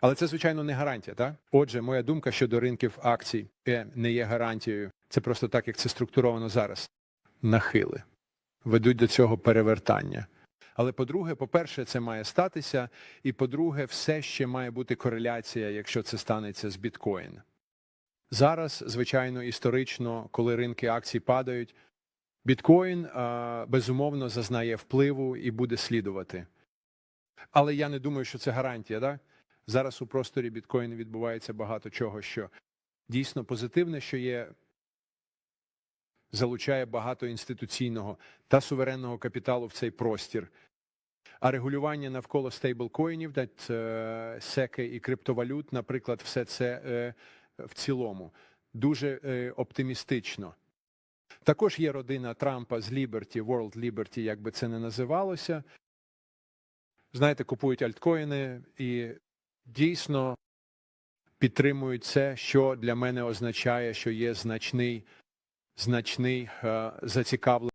Але це, звичайно, не гарантія. Так? Отже, моя думка щодо ринків акцій е, не є гарантією. Це просто так, як це структуровано зараз. Нахили ведуть до цього перевертання. Але по-друге, по-перше, це має статися, і по-друге, все ще має бути кореляція, якщо це станеться з біткоін. Зараз, звичайно, історично, коли ринки акцій падають, біткоін безумовно зазнає впливу і буде слідувати. Але я не думаю, що це гарантія. Да? Зараз у просторі біткоїну відбувається багато чого, що дійсно позитивне, що є залучає багато інституційного та суверенного капіталу в цей простір. А регулювання навколо стейблкоїнів, е, секи і криптовалют, наприклад, все це е, в цілому дуже е, оптимістично. Також є родина Трампа з Liberty, World Liberty, як би це не називалося. Знаєте, купують альткоїни і дійсно підтримують це, що для мене означає, що є значний, значний е, зацікавлений